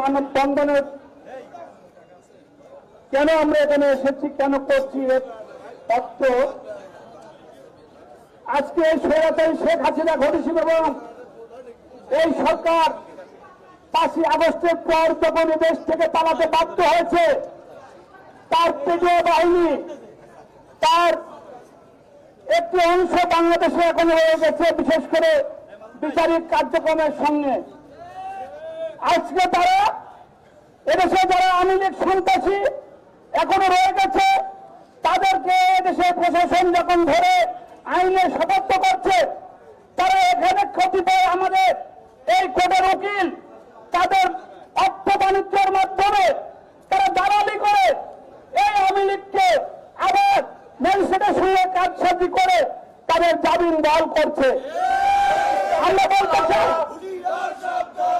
মানব বন্ধনের কেন আমরা এখানে এসেছি, কেন করছি তথ্য? আজকে স্বৈরাচারী শেখ হাসিনা ঘটেছিল এবং এই সরকার পাঁচই আগস্টের পর যখন দেশ থেকে পালাতে বাধ্য হয়েছে, তার পেটীয় বাহিনী, তার একটি অংশ বাংলাদেশে এখন রয়ে গেছে, বিশেষ করে বিচারিক কার্যক্রমের সঙ্গে। আজকে তারা এদেশে যারা লীগ সন্ত্রাসী এখনও রয়ে গেছে, তাদেরকে এদেশে প্রশাসন যখন ধরে আইনে শপথ করছে, তারা এখানে কতিপয় আমাদের এই কোর্টের উকিল, তাদের অর্থ বাণিজ্যের মাধ্যমে তারা দালালি করে এই আওয়ামী লীগকে আবার ম্যাজিস্ট্রেটের সঙ্গে কাজসাজি করে তাদের জামিন বহাল করছে। আমরা বলতে চাই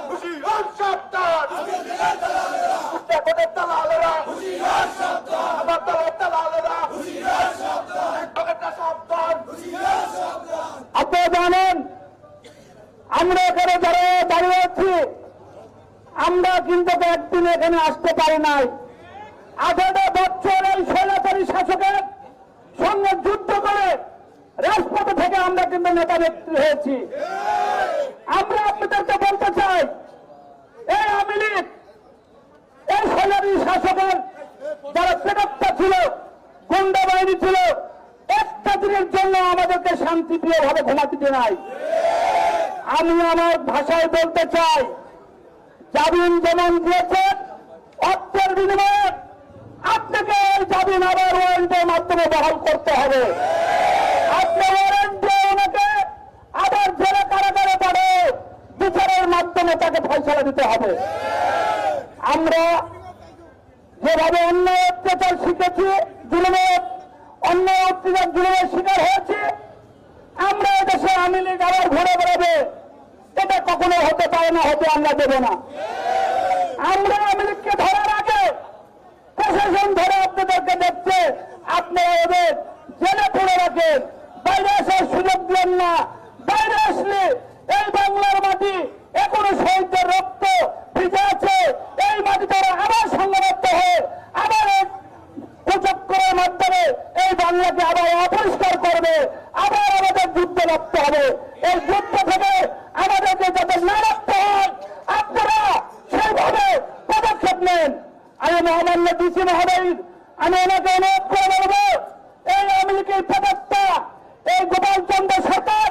হুশিয়ার সাবধান কোটের দালালেরা আমার দলের দালালেরা পকেটটা সাবধান আপনারা জানেন আমরা এখানে যারা দাঁড়িয়ে আছি আমরা কিন্তু একদিন এখানে আসতে পারি নাই। আঠারো বছর এই স্বৈরাচারী শাসকের সঙ্গে যুদ্ধ করে রাজপথে থেকে আমরা কিন্তু নেতা নেত্রী হয়েছি। আমরা আপনাদেরকে বলতে চাই এই আওয়ামী লীগ এই স্বৈরাচারী শাসকের যারা প্রেরকটা ছিল, গুন্ডা বাহিনী ছিল, একটা দিনের জন্য আমাদেরকে শান্তিপ্রিয় ভাবে ঘুমাতে নাই। আমি আমার ভাষায় বলতে চাই জামিন যেমন দিয়েছেন অর্থের বিনিময়ে আপনাকে এই জামিন আবার ওয়ারেন্টের মাধ্যমে বহাল করতে হবে। আপনি ওয়ারেন্ট ওনাকে আবার জেলে কারাগারে পড়ে বিচারের মাধ্যমে তাকে ফয়সলা দিতে হবে। আমরা যেভাবে অন্যায় অত্যাচার শিখেছি, জুলুমের অন্যায় অত্যাচার জুলুমের শিকার হয়েছে, আমরা এদেশে আওয়ামী লীগ আবার ঘুরে বেড়াবে। হতে পারে না হতে আমরা দেব না। আমরা আওয়ামী ধরার আগে প্রশাসন ধরে আপনাদেরকে দেখছে, আপনারা এদের জেলে পড়ে রাখেন বাইরে আসার সুযোগ দেন না। বাইরে আসলে এই বাংলার মাটি এখনও শহীদদের রক্ত ভিজে আছে। এই মাটি তারা আবার সংগ্রান্ত হয়ে আবার এক কুচক্রের মাধ্যমে এই বাংলাকে আবার অপরিষ্কার করবে। আবার আমাদের যুদ্ধ রাখতে হবে। এই যুদ্ধ থেকে আমাদেরকে যাতে না রাখতে হয় আপনারা সেইভাবে পদক্ষেপ নেন আমি মহামান্য ডিসি মহোদয়, আমি ওনাকে অনুরোধ করে বলব, এই আওয়ামী লীগের এই গোপাল চন্দ্র সরকার,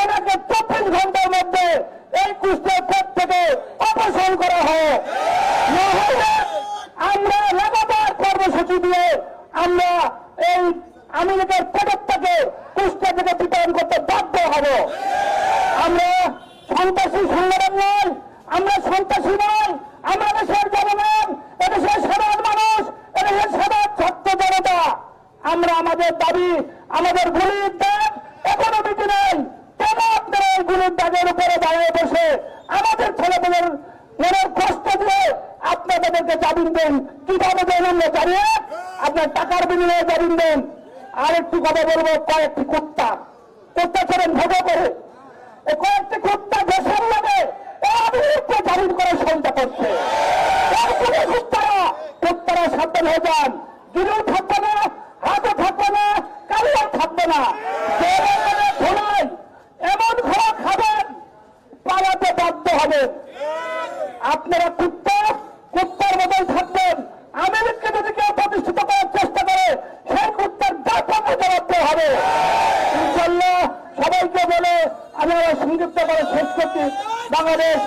ওনাকে চব্বিশ ঘণ্টার মধ্যে এই কুষ্টের পদ থেকে অপসারণ করা আমরা লাগাতার কর্মসূচি দিয়ে আমরা এই আওয়ামী লীগের প্রবক্তাকে কুষ্টা থেকে বিতরণ করতে বাধ্য হব। আমরা সন্ত্রাসী সংগঠন নয়, আমরা সন্ত্রাসী নয় আমরা দেশের জনগণ এদেশের সাধারণ মানুষ এদেশের সাধারণ ছাত্র জনতা আমরা আমাদের দাবি আমাদের গুলির দাগ এখনও মিটি নেই কেন আপনারা এই গুলির দাগের উপরে দাঁড়িয়ে বসে আমাদের ছেলেমেয়েদের মনের কষ্ট দিয়ে আপনার তাদেরকে জামিন দেন আমরা জানিয়ে আপনার টাকার বিনিময়ে জামিন দেন আর একটু কথা বলব, কয়েকটি কুত্তা। কুত্তা ছেড়েন ভোগো করে। কয়েকটি কুত্তা দেশের লাগে অবিলুপ্ত জামিন করে সহিংসা করছে। কুত্তারা কুত্তারা সাবধান হয়ে যান। গিরেও থাকবে না, হাতে থাকবে না কালিও থাকবে না। ঘোড়ায় এমন ঘোড়া খাবেন, পালাতে বাধ্য হবে। আপনারা কুত্তা কুত্তার মতোই থাকবেন আমেরিকা যদি কেউ প্রতিষ্ঠিত করার চেষ্টা করে সেই কুত্তার দাঁতকে জবাব দিতে হবে ইনশাল্লাহ সবাইকে বলে আমি আমার সংযুক্ত করে শেষ করছি বাংলাদেশ